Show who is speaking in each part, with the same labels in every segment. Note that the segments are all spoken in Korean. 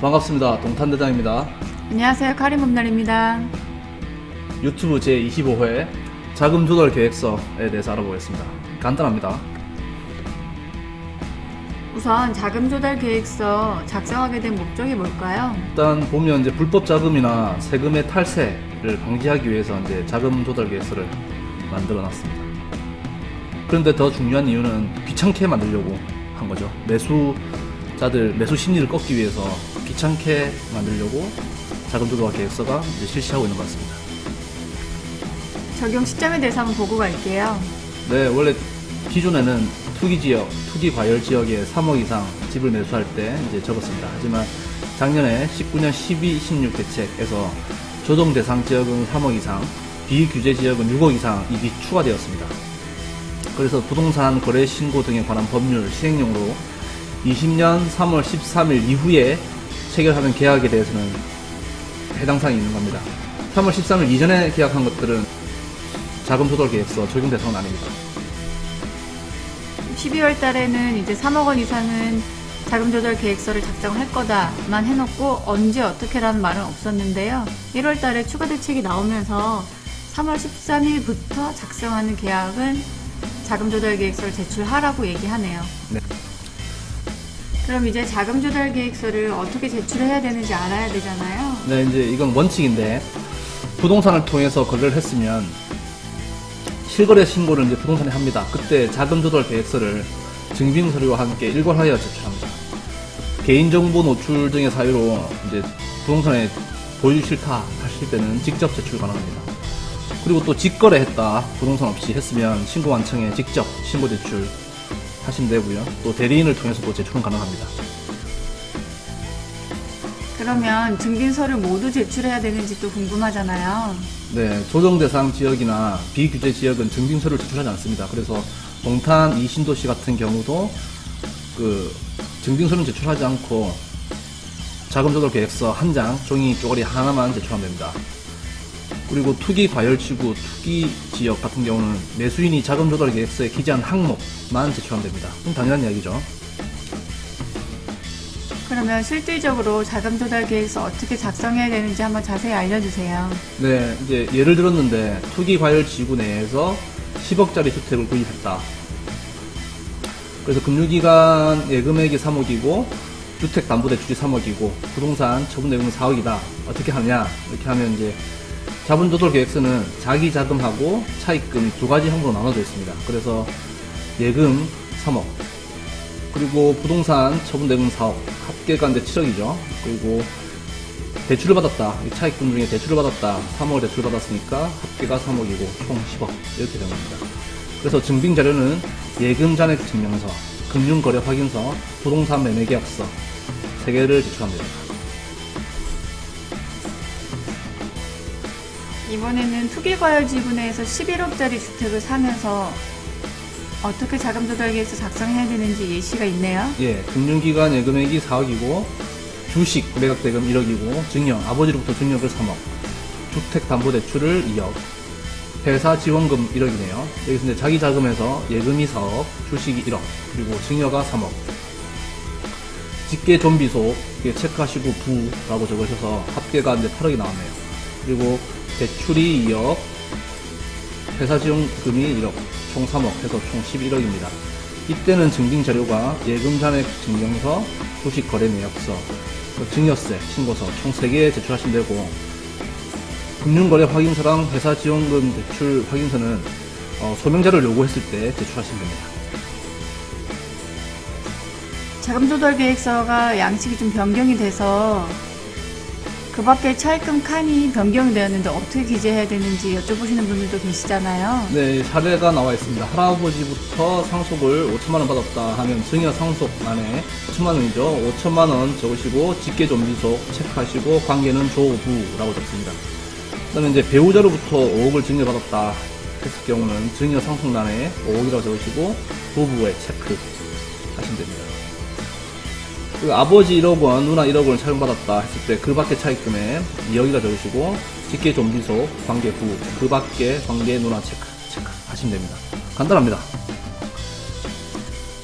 Speaker 1: 반갑습니다. 동탄대장입니다.
Speaker 2: 안녕하세요. 카리문날입니다.
Speaker 1: 유튜브 제25회 자금 조달 계획서에 대해서 알아보겠습니다. 간단합니다.
Speaker 2: 우선 자금 조달 계획서 작성하게 된 목적이 뭘까요?
Speaker 1: 일단 보면 이제 불법 자금이나 세금의 탈세를 방지하기 위해서 이제 자금 조달 계획서를 만들어 놨습니다. 그런데 더 중요한 이유는 귀찮게 만들려고 한 거죠. 매수자들 매수 심리를 꺾기 위해서 귀찮게 만들려고 자금 조달 계획서가 이제 실시하고 있는 것 같습니다.
Speaker 2: 적용 시점에 대해서 한번 보고 갈게요.
Speaker 1: 네, 원래 기존에는 투기 지역, 투기 과열 지역에 3억 이상 집을 매수할 때 이제 적었습니다. 하지만 작년에 19년 12, 16 대책에서 조정 대상 지역은 3억 이상, 비규제 지역은 6억 이상 이기 추가되었습니다. 그래서 부동산 거래 신고 등에 관한 법률 시행령으로 20년 3월 13일 이후에 체결하는 계약에 대해서는 해당 사항이 있는 겁니다. 3월 13일 이전에 계약한 것들은 자금 조달 계획서 적용 대상은 아닙니다.
Speaker 2: 12월 달에는 이제 3억 원 이상은 자금 조달 계획서를 작성할 거다만 해놓고 언제 어떻게라는 말은 없었는데요. 1월 달에 추가 대책이 나오면서 3월 13일부터 작성하는 계약은 자금 조달 계획서를 제출하라고 얘기하네요.
Speaker 1: 네.
Speaker 2: 그럼 이제 자금 조달 계획서를 어떻게 제출해야 되는지 알아야 되잖아요.
Speaker 1: 네, 이제 이건 원칙인데 부동산을 통해서 거래를 했으면 실거래 신고를 이제 부동산에 합니다. 그때 자금 조달 계획서를 증빙 서류와 함께 일괄하여 제출합니다. 개인정보 노출 등의 사유로 이제 부동산에 보유 싫다 하실 때는 직접 제출 가능합니다. 그리고 또 직거래 했다 부동산 없이 했으면 신고관청에 직접 신고 제출 하시면 되고요. 또 대리인을 통해서도 제출은 가능합니다.
Speaker 2: 그러면 증빙서를 모두 제출해야 되는지 또 궁금하잖아요.
Speaker 1: 네, 조정 대상 지역이나 비규제 지역은 증빙서를 제출하지 않습니다. 그래서 동탄 이신도시 같은 경우도 그 증빙서는 제출하지 않고 자금 조달 계획서 한 장, 종이 쪼가리 하나만 제출하면 됩니다. 그리고 투기 과열지구, 투기 지역 같은 경우는 매수인이 자금 조달 계획서에 기재한 항목만 제출하면 됩니다. 그럼 당연한 이야기죠.
Speaker 2: 그러면 실질적으로 자금 조달 계획서 어떻게 작성해야 되는지 한번 자세히 알려주세요.
Speaker 1: 네, 이제 예를 들었는데 투기 과열 지구 내에서 10억짜리 주택을 구입했다. 그래서 금융기관 예금액이 3억이고 주택담보대출이 3억이고 부동산 처분 내용은 4억이다. 어떻게 하냐? 이렇게 하면 이제 자본조달 계획서는 자기 자금하고 차입금 두 가지 항목으로 나눠져 있습니다. 그래서 예금 3억 그리고 부동산 처분 내용 4억 합계가 이제 7억이죠. 그리고 대출을 받았다. 이 차익금 중에 대출을 받았다. 3억을 대출 받았으니까 합계가 3억이고 총 10억 이렇게 된 겁니다. 그래서 증빙 자료는 예금 잔액 증명서, 금융거래 확인서, 부동산 매매 계약서 세 개를 제출하면 됩니다.
Speaker 2: 이번에는 투기과열 지구내에서 11억짜리 주택을 사면서 어떻게 자금 조달 계획서 작성해야 되는지 예시가 있네요.
Speaker 1: 예, 금융기관 예금액이 4억이고 주식 매각 대금 1억이고 증여 아버지로부터 증여를 3억, 주택담보대출을 2억, 회사 지원금 1억이네요. 여기서 이제 자기 자금에서 예금이 4억, 주식이 1억, 그리고 증여가 3억. 직계 좀비속 이게 체크하시고 부라고 적으셔서 합계가 이제 8억이 나왔네요. 그리고 대출이 2억, 회사 지원금이 1억, 총 3억 해서 총 11억입니다. 이때는 증빙 자료가 예금 잔액 증명서, 주식 거래 내역서, 그 증여세 신고서 총 3개 제출하시면 되고 금융거래 확인서랑 회사 지원금 대출 확인서는 어, 소명자를 요구했을 때 제출하시면 됩니다.
Speaker 2: 자금 조달 계획서가 양식이 좀 변경이 돼서 그 밖에 차입금 칸이 변경이 되었는데 어떻게 기재해야 되는지 여쭤보시는 분들도 계시잖아요.
Speaker 1: 네, 사례가 나와 있습니다. 할아버지부터 상속을 5천만 원 받았다 하면 증여 상속 안에 5천만 원이죠. 5천만 원 적으시고 직계 좀비속 체크하시고 관계는 조부라고 적습니다. 그다음에 이제 배우자로부터 5억을 증여 받았다 했을 경우는 증여 상속란에 5억이라고 적으시고 부부에 체크 하시면 됩니다. 그 아버지 1억 원, 누나 1억 원을 차용받았다 했을 때 그 밖에 차입금에 2억이라 적으시고 직계 좀비속 관계 부, 그 밖에 관계 누나 체크, 체크 하시면 됩니다. 간단합니다.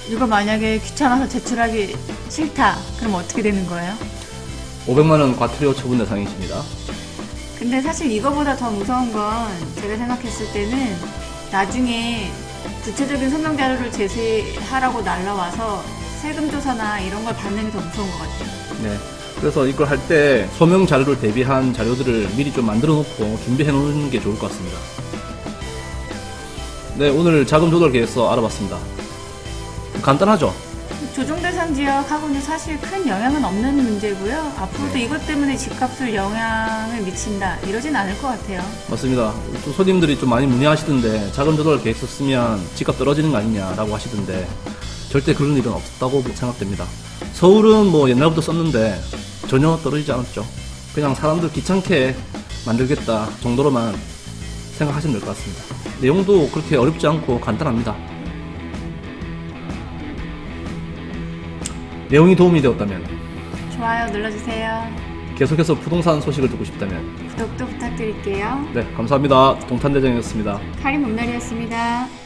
Speaker 2: 이거 만약에 귀찮아서 제출하기 싫다. 그럼 어떻게 되는 거예요?
Speaker 1: 500만 원 과태료 처분 대상이십니다.
Speaker 2: 근데 사실 이거보다 더 무서운 건 제가 생각했을 때는 나중에 구체적인 소명 자료를 제시하라고 날라와서 세금 조사나 이런 걸 받는 게 더 무서운 것 같아요.
Speaker 1: 네. 그래서 이걸 할 때 소명 자료를 대비한 자료들을 미리 좀 만들어 놓고 준비해 놓는 게 좋을 것 같습니다. 네, 오늘 자금 조달 계획서 알아봤습니다. 간단하죠?
Speaker 2: 조정 대상 지역하고는 사실 큰 영향은 없는 문제고요. 앞으로도
Speaker 1: 네.
Speaker 2: 이것 때문에 집값을 영향을 미친다 이러진 않을 것 같아요.
Speaker 1: 맞습니다. 또 손님들이 좀 많이 문의하시던데 자금 조달 계획서 쓰면 집값 떨어지는 거 아니냐라고 하시던데 절대 그런 일은 없다고 생각됩니다. 서울은 뭐 옛날부터 썼는데 전혀 떨어지지 않았죠. 그냥 사람들 귀찮게 만들겠다 정도로만 생각하시면 될 것 같습니다. 내용도 그렇게 어렵지 않고 간단합니다. 내용이 도움이 되었다면
Speaker 2: 좋아요 눌러주세요.
Speaker 1: 계속해서 부동산 소식을 듣고 싶다면
Speaker 2: 구독도 부탁드릴게요.
Speaker 1: 네 감사합니다. 동탄대장이었습니다.
Speaker 2: 카림 몸날이었습니다.